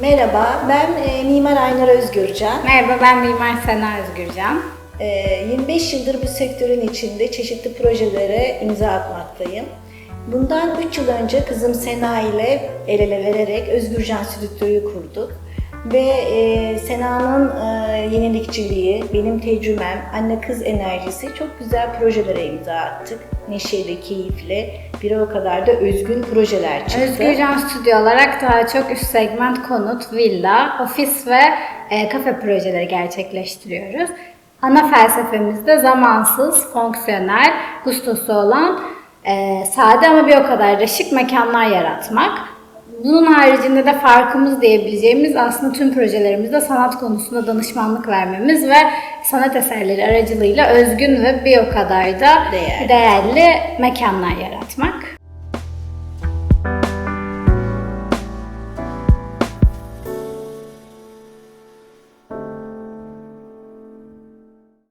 Merhaba, ben e, Mimar Aynar Özgürcan. Merhaba ben Mimar Sena Özgürcan. E, 25 yıldır bu sektörün içinde çeşitli projelere imza atmaktayım. Bundan 3 yıl önce kızım Sena ile el ele vererek Özgürcan Stüdyo'yu kurduk. Ve e, Sena'nın e, yenilikçiliği, benim tecrübem, anne kız enerjisi çok güzel projelere imza attık. Neşeyle, keyifle, bir o kadar da özgün projeler çıktı. Özgürcan Stüdyo olarak daha çok üst segment konut, villa, ofis ve e, kafe projeleri gerçekleştiriyoruz. Ana felsefemiz de zamansız, fonksiyonel, gustosu olan, e, sade ama bir o kadar da şık mekanlar yaratmak. Bunun haricinde de farkımız diyebileceğimiz aslında tüm projelerimizde sanat konusunda danışmanlık vermemiz ve sanat eserleri aracılığıyla özgün ve bir o kadar da Değerli. değerli mekanlar yaratmak.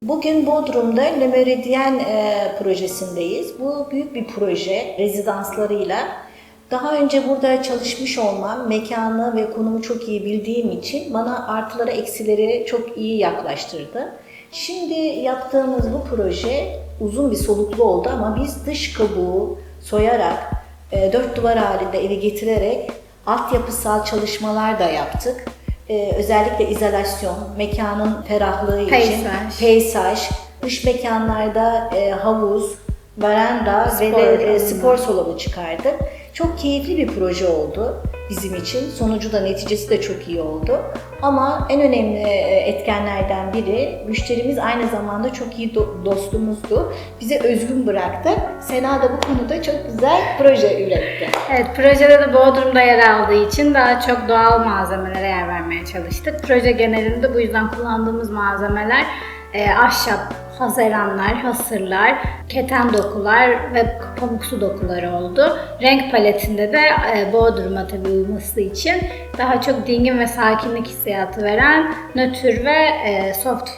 Bugün Bodrum'da Le Meridien e, projesindeyiz. Bu büyük bir proje rezidanslarıyla. Daha önce burada çalışmış olmam, mekanı ve konumu çok iyi bildiğim için bana artıları eksileri çok iyi yaklaştırdı. Şimdi yaptığımız bu proje uzun bir soluklu oldu ama biz dış kabuğu soyarak, e, dört duvar halinde evi getirerek altyapısal çalışmalar da yaptık. E, özellikle izolasyon, mekanın ferahlığı için Peyzaj. peyzaj, dış mekanlarda e, havuz, veranda ve Spor de e, spor salonu çıkardık. Çok keyifli bir proje oldu bizim için. Sonucu da neticesi de çok iyi oldu. Ama en önemli e, etkenlerden biri müşterimiz aynı zamanda çok iyi do- dostumuzdu. Bize özgün bıraktı. Sena da bu konuda çok güzel proje üretti. Evet, projede de Bodrum'da yer aldığı için daha çok doğal malzemelere yer vermeye çalıştık. Proje genelinde bu yüzden kullandığımız malzemeler e, ahşap, hazeranlar, hasırlar, keten dokular ve pamuksu dokular oldu. Renk paletinde de e, Bodrum'a tabii uyması için daha çok dingin ve sakinlik hissiyatı veren nötr ve e, soft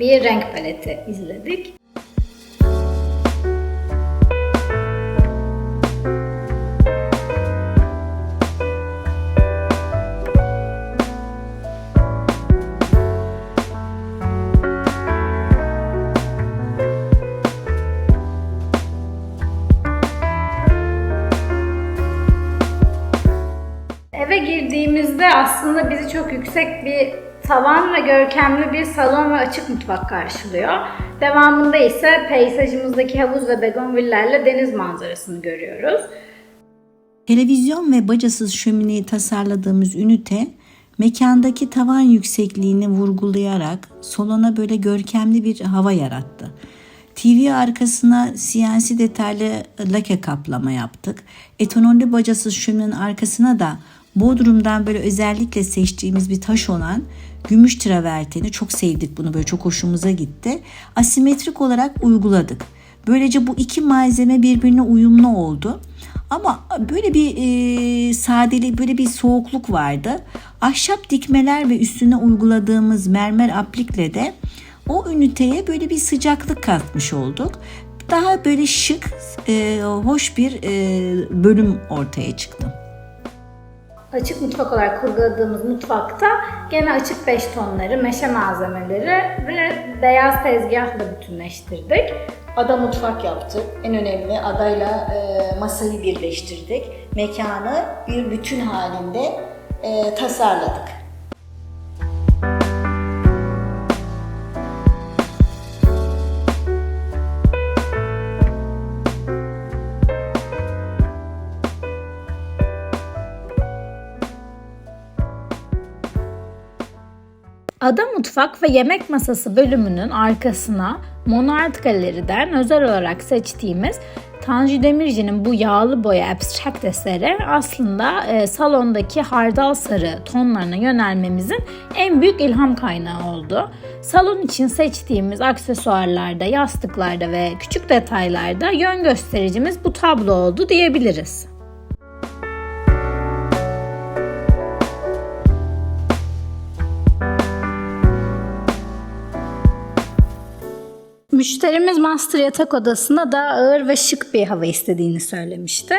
bir renk paleti izledik. Aslında bizi çok yüksek bir tavan ve görkemli bir salon ve açık mutfak karşılıyor. Devamında ise peyzajımızdaki havuz ve begonvillerle deniz manzarasını görüyoruz. Televizyon ve bacasız şömineyi tasarladığımız ünite mekandaki tavan yüksekliğini vurgulayarak salona böyle görkemli bir hava yarattı. TV arkasına CNC detaylı lake kaplama yaptık. Etanolü bacasız şöminenin arkasına da Bodrum'dan böyle özellikle seçtiğimiz bir taş olan gümüş traverteni çok sevdik bunu böyle çok hoşumuza gitti. Asimetrik olarak uyguladık. Böylece bu iki malzeme birbirine uyumlu oldu. Ama böyle bir e, sadelik, böyle bir soğukluk vardı. Ahşap dikmeler ve üstüne uyguladığımız mermer aplikle de o üniteye böyle bir sıcaklık katmış olduk. Daha böyle şık, e, hoş bir e, bölüm ortaya çıktı. Açık mutfak olarak kurguladığımız mutfakta gene açık beş tonları, meşe malzemeleri ve beyaz tezgahla bütünleştirdik. Ada mutfak yaptık. En önemli adayla e, masayı birleştirdik. Mekanı bir bütün halinde e, tasarladık. Ada Mutfak ve Yemek Masası bölümünün arkasına Monart Galeri'den özel olarak seçtiğimiz Tanju Demirci'nin bu yağlı boya abstract eseri aslında e, salondaki hardal sarı tonlarına yönelmemizin en büyük ilham kaynağı oldu. Salon için seçtiğimiz aksesuarlarda, yastıklarda ve küçük detaylarda yön göstericimiz bu tablo oldu diyebiliriz. Müşterimiz master yatak odasında daha ağır ve şık bir hava istediğini söylemişti.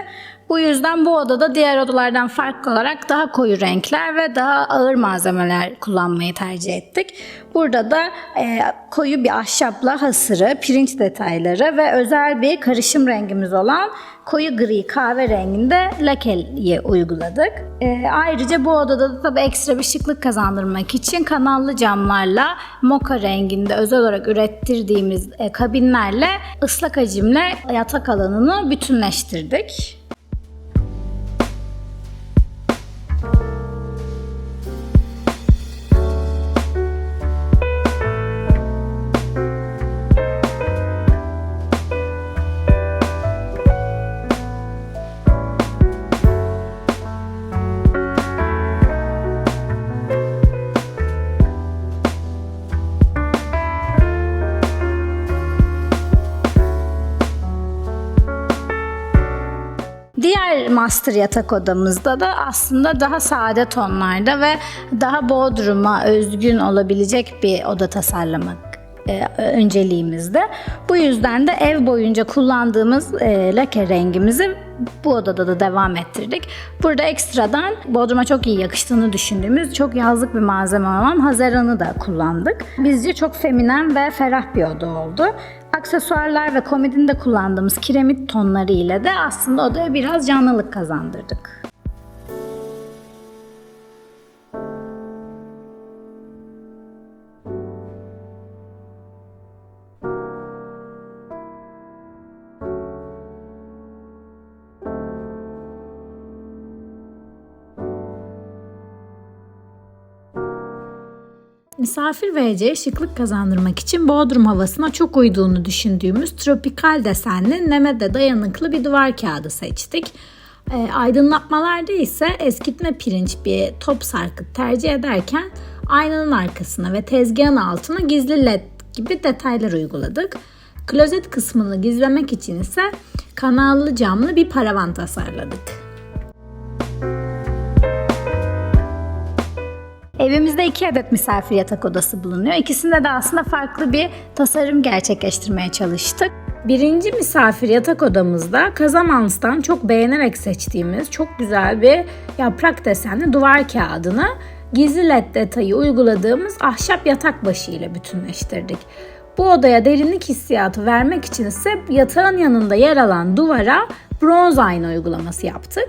Bu yüzden bu odada diğer odalardan farklı olarak daha koyu renkler ve daha ağır malzemeler kullanmayı tercih ettik. Burada da e, koyu bir ahşapla hasırı, pirinç detayları ve özel bir karışım rengimiz olan koyu gri kahve renginde lakeyi uyguladık. E, ayrıca bu odada da tabii ekstra bir şıklık kazandırmak için kanallı camlarla moka renginde özel olarak ürettirdiğimiz e, kabinlerle ıslak hacimle yatak alanını bütünleştirdik. Diğer master yatak odamızda da aslında daha sade tonlarda ve daha Bodrum'a özgün olabilecek bir oda tasarlamak e, önceliğimizde. Bu yüzden de ev boyunca kullandığımız e, lake rengimizi bu odada da devam ettirdik. Burada ekstradan Bodrum'a çok iyi yakıştığını düşündüğümüz çok yazlık bir malzeme olan Hazeran'ı da kullandık. Bizce çok feminen ve ferah bir oda oldu. Aksesuarlar ve komodinde kullandığımız kiremit tonları ile de aslında odaya biraz canlılık kazandırdık. Misafir vereceği şıklık kazandırmak için Bodrum havasına çok uyduğunu düşündüğümüz tropikal desenli nemede dayanıklı bir duvar kağıdı seçtik. E, aydınlatmalarda ise eskitme pirinç bir top sarkıt tercih ederken aynanın arkasına ve tezgahın altına gizli led gibi detaylar uyguladık. Klozet kısmını gizlemek için ise kanallı camlı bir paravan tasarladık. Evimizde iki adet misafir yatak odası bulunuyor. İkisinde de aslında farklı bir tasarım gerçekleştirmeye çalıştık. Birinci misafir yatak odamızda Kazamans'tan çok beğenerek seçtiğimiz çok güzel bir yaprak desenli duvar kağıdını gizli led detayı uyguladığımız ahşap yatak başı ile bütünleştirdik. Bu odaya derinlik hissiyatı vermek için ise yatağın yanında yer alan duvara bronz ayna uygulaması yaptık.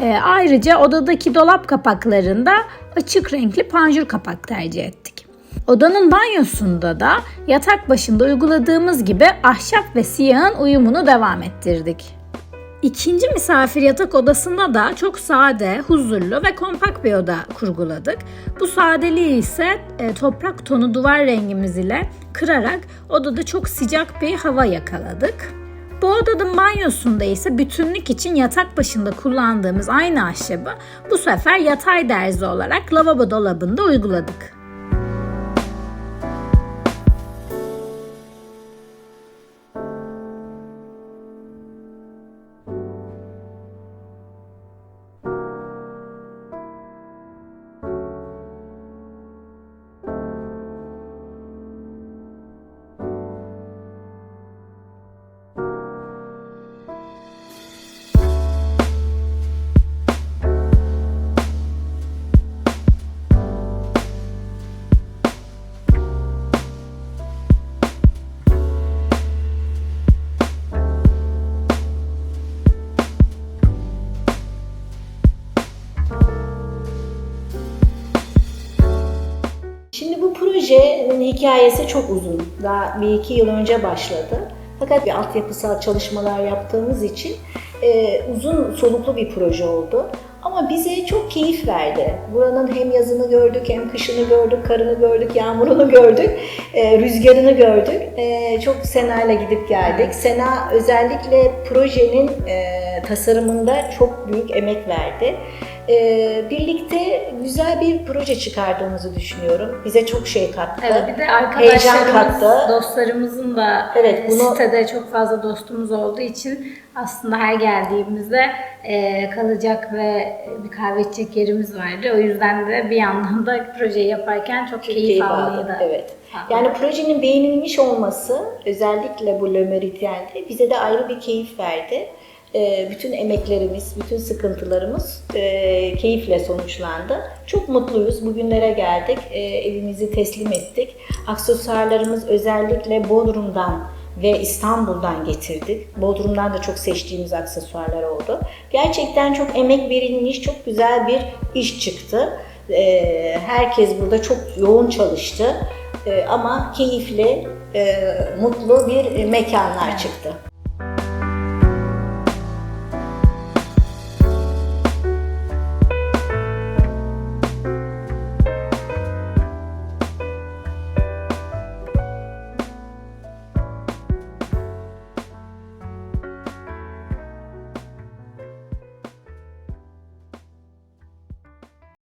E, ayrıca odadaki dolap kapaklarında açık renkli panjur kapak tercih ettik. Odanın banyosunda da yatak başında uyguladığımız gibi ahşap ve siyahın uyumunu devam ettirdik. İkinci misafir yatak odasında da çok sade, huzurlu ve kompakt bir oda kurguladık. Bu sadeliği ise e, toprak tonu duvar rengimiz ile kırarak odada çok sıcak bir hava yakaladık. Bu odanın banyosunda ise bütünlük için yatak başında kullandığımız aynı ahşabı bu sefer yatay derzi olarak lavabo dolabında uyguladık. Projenin hikayesi çok uzun. Daha bir iki yıl önce başladı. Fakat bir altyapısal çalışmalar yaptığımız için e, uzun soluklu bir proje oldu. Ama bize çok keyif verdi. Buranın hem yazını gördük, hem kışını gördük, karını gördük, yağmurunu gördük, e, rüzgarını gördük. E, çok Sena'yla gidip geldik. Sena özellikle projenin e, tasarımında çok büyük emek verdi. E, birlikte güzel bir proje çıkardığımızı düşünüyorum. Bize çok şey kattı. Evet bir de arkadaşlarımız, kattı. dostlarımızın da Evet, e, bunu- sitede çok fazla dostumuz olduğu için aslında her geldiğimizde e, kalacak ve bir kahve içecek yerimiz vardı. O yüzden de bir yandan da projeyi yaparken çok, keyif, keyif almayı da Evet. Yani projenin beğenilmiş olması özellikle bu Le Méridier'de bize de ayrı bir keyif verdi. E, bütün emeklerimiz, bütün sıkıntılarımız e, keyifle sonuçlandı. Çok mutluyuz. Bugünlere geldik. E, evimizi teslim ettik. Aksesuarlarımız özellikle Bodrum'dan ve İstanbul'dan getirdik. Bodrum'dan da çok seçtiğimiz aksesuarlar oldu. Gerçekten çok emek verilmiş, çok güzel bir iş çıktı. E, herkes burada çok yoğun çalıştı. E, ama keyifli, e, mutlu bir mekanlar çıktı.